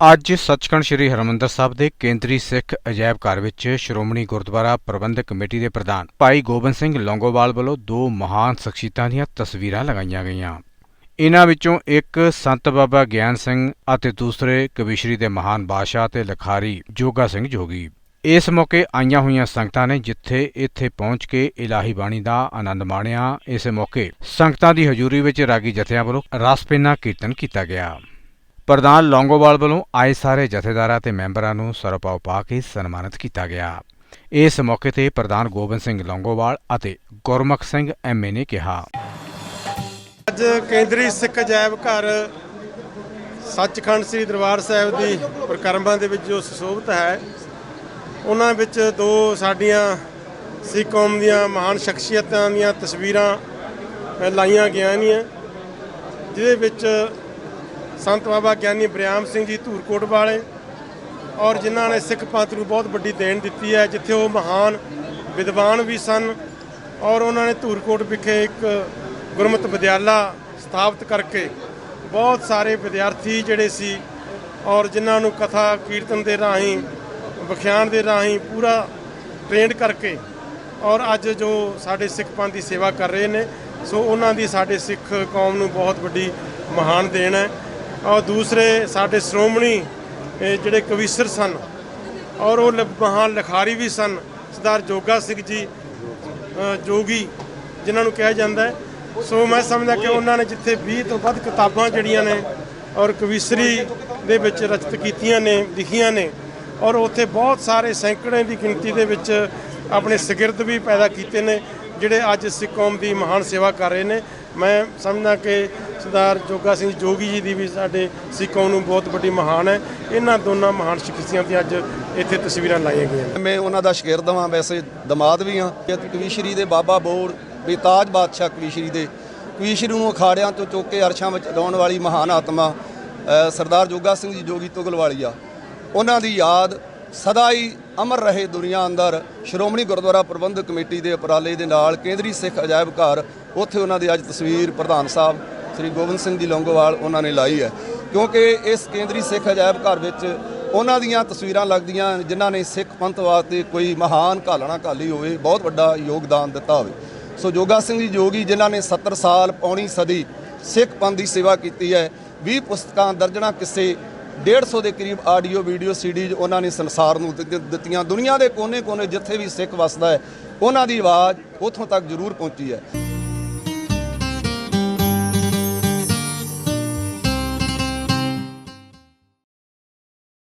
ਅੱਜ ਸੱਚਖੰਡ ਸ੍ਰੀ ਹਰਮੰਦਰ ਸਾਹਿਬ ਦੇ ਕੇਂਦਰੀ ਸਿੱਖ ਅਜਾਇਬ ਘਰ ਵਿੱਚ ਸ਼੍ਰੋਮਣੀ ਗੁਰਦੁਆਰਾ ਪ੍ਰਬੰਧਕ ਕਮੇਟੀ ਦੇ ਪ੍ਰਧਾਨ ਭਾਈ ਗੋਬਿੰਦ ਸਿੰਘ ਲੌਂਗੋਵਾਲ ਵੱਲੋਂ ਦੋ ਮਹਾਨ ਸ਼ਖਸੀਅਤਾਂ ਦੀਆਂ ਤਸਵੀਰਾਂ ਲਗਾਈਆਂ ਗਈਆਂ। ਇਨ੍ਹਾਂ ਵਿੱਚੋਂ ਇੱਕ ਸੰਤ ਬਾਬਾ ਗਿਆਨ ਸਿੰਘ ਅਤੇ ਦੂਸਰੇ ਕਵੀਸ਼ਰੀ ਦੇ ਮਹਾਨ ਬਾਦਸ਼ਾਹ ਤੇ ਲਖਾਰੀ ਜੋਗਾ ਸਿੰਘ ਜੋਗੀ। ਇਸ ਮੌਕੇ ਆਈਆਂ ਹੋਈਆਂ ਸੰਗਤਾਂ ਨੇ ਜਿੱਥੇ ਇੱਥੇ ਪਹੁੰਚ ਕੇ ਇਲਾਹੀ ਬਾਣੀ ਦਾ ਆਨੰਦ ਮਾਣਿਆ। ਇਸ ਮੌਕੇ ਸੰਗਤਾਂ ਦੀ ਹਜ਼ੂਰੀ ਵਿੱਚ ਰਾਗੀ ਜਥਿਆਂ ਵੱਲੋਂ ਰਸਪਿਨਾ ਕੀਰਤਨ ਕੀਤਾ ਗਿਆ। ਪ੍ਰਧਾਨ ਲੌਂਗੋਵਾਲ ਵੱਲੋਂ ਆਏ ਸਾਰੇ ਜਥੇਦਾਰਾਂ ਤੇ ਮੈਂਬਰਾਂ ਨੂੰ ਸਰਪਾਉ ਪਾ ਕੇ ਸਨਮਾਨਿਤ ਕੀਤਾ ਗਿਆ। ਇਸ ਮੌਕੇ ਤੇ ਪ੍ਰਧਾਨ ਗੋਬਿੰਦ ਸਿੰਘ ਲੌਂਗੋਵਾਲ ਅਤੇ ਗੁਰਮੁਖ ਸਿੰਘ ਐਮਏ ਨੇ ਕਿਹਾ। ਅੱਜ ਕੇਂਦਰੀ ਸਿੱਖ ਅਜਾਇਬ ਘਰ ਸੱਚਖੰਡ ਸ੍ਰੀ ਦਰਬਾਰ ਸਾਹਿਬ ਦੀ ਪ੍ਰਕਰਮਾਂ ਦੇ ਵਿੱਚ ਜੋ ਸੁਸ਼ੋਭਿਤ ਹੈ, ਉਹਨਾਂ ਵਿੱਚ ਦੋ ਸਾਡੀਆਂ ਸਿੱਖ ਕੌਮ ਦੀਆਂ ਮਹਾਨ ਸ਼ਖਸੀਅਤਾਂ ਦੀਆਂ ਤਸਵੀਰਾਂ ਲਾਈਆਂ ਗਈਆਂ ਨੇ, ਜਿਹਦੇ ਵਿੱਚ ਸੰਤ ਬਾਬਾ ਗਿਆਨੀ ਬਰਿਆਮ ਸਿੰਘ ਜੀ ਧੂਰਕੋਟ ਵਾਲੇ ਔਰ ਜਿਨ੍ਹਾਂ ਨੇ ਸਿੱਖ ਪੰਥ ਨੂੰ ਬਹੁਤ ਵੱਡੀ ਦੇਣ ਦਿੱਤੀ ਹੈ, ਜਿੱਥੇ ਉਹ ਮਹਾਨ ਵਿਦਵਾਨ ਵੀ ਸਨ ਔਰ ਉਹਨਾਂ ਨੇ ਧੂਰਕੋਟ ਵਿਖੇ ਇੱਕ ਗੁਰਮਤਿ ਵਿਦਿਆਲਾ ਸਥਾਪਿਤ ਕਰਕੇ ਬਹੁਤ ਸਾਰੇ ਵਿਦਿਆਰਥੀ ਜਿਹੜੇ ਸੀ ਔਰ ਜਿਨ੍ਹਾਂ ਨੂੰ ਕਥਾ ਕੀਰਤਨ ਦੇ ਰਾਹੀਂ, ਵਿਖਿਆਨ ਦੇ ਰਾਹੀਂ ਪੂਰਾ ਟ੍ਰੇਨਡ ਕਰਕੇ ਔਰ ਅੱਜ ਜੋ ਸਾਡੇ ਸਿੱਖ ਪੰਥ ਦੀ ਸੇਵਾ ਕਰ ਰਹੇ ਨੇ, ਸੋ ਉਹਨਾਂ ਦੀ ਸਾਡੇ ਸਿੱਖ ਕੌਮ ਨੂੰ ਬਹੁਤ ਵੱਡੀ ਮਹਾਨ ਦੇਣ ਹੈ। ਔਰ ਦੂਸਰੇ ਸਾਡੇ ਸ਼੍ਰੋਮਣੀ ਜਿਹੜੇ ਕਵੀਸ਼ਰ ਸਨ ਔਰ ਉਹ ਲ- ਮਹਾਨ ਲਿਖਾਰੀ ਵੀ ਸਨ, ਸਰਦਾਰ ਜੋਗਾ ਸਿੰਘ ਜੀ ਜੋਗੀ, ਜਿਨ੍ਹਾਂ ਨੂੰ ਕਿਹਾ ਜਾਂਦਾ ਸੋ ਮੈਂ ਸਮਝਦਾ ਕਿ ਉਹਨਾਂ ਨੇ ਜਿੱਥੇ 20 ਤੋਂ ਵੱਧ ਕਿਤਾਬਾਂ ਜਿਹੜੀਆਂ ਨੇ ਔਰ ਕਵੀਸ਼ਰੀ ਦੇ ਵਿੱਚ ਰਚਤ ਕੀਤੀਆਂ ਨੇ, ਲਿਖੀਆਂ ਨੇ ਔਰ ਉੱਥੇ ਬਹੁਤ ਸਾਰੇ ਸੈਂਕੜੇ ਦੀ ਗਿਣਤੀ ਦੇ ਵਿੱਚ ਆਪਣੇ ਸ਼ਾਗਿਰਦ ਵੀ ਪੈਦਾ ਕੀਤੇ ਨੇ, ਜਿਹੜੇ ਅੱਜ ਸਿੱਖ ਕੌਮ ਦੀ ਮਹਾਨ ਸੇਵਾ ਕਰ ਰਹੇ ਨੇ। ਮੈਂ ਸਮਝਦਾ ਕਿ ਸਰਦਾਰ ਜੋਗਾ ਸਿੰਘ ਜੋਗੀ ਜੀ ਦੀ ਵੀ ਸਾਡੇ ਸਿੱਖ ਨੂੰ ਬਹੁਤ ਵੱਡੀ ਮਹਾਨ ਹੈ। ਇਹਨਾਂ ਦੋਨਾਂ ਮਹਾਨ ਸ਼ਖਸੀਅਤਾਂ ਦੀਆਂ ਅੱਜ ਇੱਥੇ ਤਸਵੀਰਾਂ ਲਾਈਆਂ ਗਈਆਂ ਮੈਂ ਉਹਨਾਂ ਦਾ ਸ਼ਾਗਿਰਦ ਹਾਂ, ਵੈਸੇ ਦਮਾਦ ਵੀ ਹਾਂ। ਕਵੀਸ਼ਰੀ ਦੇ ਬਾਬਾ ਬੋੜ ਬੇਤਾਜ ਬਾਦਸ਼ਾਹ ਕਵੀਸ਼ਰੀ ਦੇ। ਕਵੀਸ਼ਰੀ ਨੂੰ ਅਖਾੜਿਆਂ ਤੋਂ ਚੁੱਕ ਕੇ ਅਰਸ਼ਾਂ ਵਿੱਚ ਲਾਉਣ ਵਾਲੀ ਮਹਾਨ ਆਤਮਾ ਸਰਦਾਰ ਜੋਗਾ ਸਿੰਘ ਜੀ ਜੋਗੀ ਤੁਗਲਵਾਲੀਆ ਉਹਨਾਂ ਦੀ ਯਾਦ ਸਦਾ ਹੀ ਅਮਰ ਰਹੇ ਦੁਨੀਆ ਅੰਦਰ। ਸ਼੍ਰੋਮਣੀ ਗੁਰਦੁਆਰਾ ਪ੍ਰਬੰਧਕ ਕਮੇਟੀ ਦੇ ਉਪਰਾਲੇ ਦੇ ਨਾਲ ਕੇਂਦਰੀ ਸਿੱਖ ਅਜਾਇਬ ਘਰ, ਉੱਥੇ ਉਹਨਾਂ ਦੀ ਅੱਜ ਤਸਵੀਰ ਪ੍ਰਧਾਨ ਸਾਹਿਬ ਸ੍ਰੀ ਗੋਬਿੰਦ ਸਿੰਘ ਜੀ ਲੌਂਗੋਵਾਲ ਉਹਨਾਂ ਨੇ ਲਾਈ ਹੈ। ਕਿਉਂਕਿ ਇਸ ਕੇਂਦਰੀ ਸਿੱਖ ਅਜਾਇਬ ਘਰ ਵਿੱਚ ਉਹਨਾਂ ਦੀਆਂ ਤਸਵੀਰਾਂ ਲੱਗਦੀਆਂ, ਜਿਨ੍ਹਾਂ ਨੇ ਸਿੱਖ ਪੰਥ ਵਾਸਤੇ ਕੋਈ ਮਹਾਨ ਘਾਲਣਾ ਘਾਲੀ ਹੋਵੇ, ਬਹੁਤ ਵੱਡਾ ਯੋਗਦਾਨ ਦਿੱਤਾ ਹੋਵੇ। ਸੋ ਜੋਗਾ ਸਿੰਘ ਜੀ ਜੋਗੀ, ਜਿਨ੍ਹਾਂ ਨੇ 70 ਸਾਲ ਪੌਣੀ ਸਦੀ ਸਿੱਖ ਪੰਥ ਦੀ ਸੇਵਾ ਕੀਤੀ ਹੈ 20 ਪੁਸਤਕਾਂ ਦਰਜਣਾ ਕਿਸੇ 150 ਦੇ ਕਰੀਬ ਆਡੀਓ, ਵੀਡੀਓ, ਸੀਡੀਜ਼ ਉਹਨਾਂ ਨੇ ਸੰਸਾਰ ਨੂੰ ਦਿੱਤ- ਦਿੱਤੀਆਂ। ਦੁਨੀਆ ਦੇ ਕੋਨੇ-ਕੋਨੇ ਜਿੱਥੇ ਵੀ ਸਿੱਖ ਵਸਦਾ ਹੈ, ਉਹਨਾਂ ਦੀ ਆਵਾਜ਼ ਉੱਥੋਂ ਤੱਕ ਜ਼ਰੂਰ ਪਹੁੰਚੀ ਹੈ।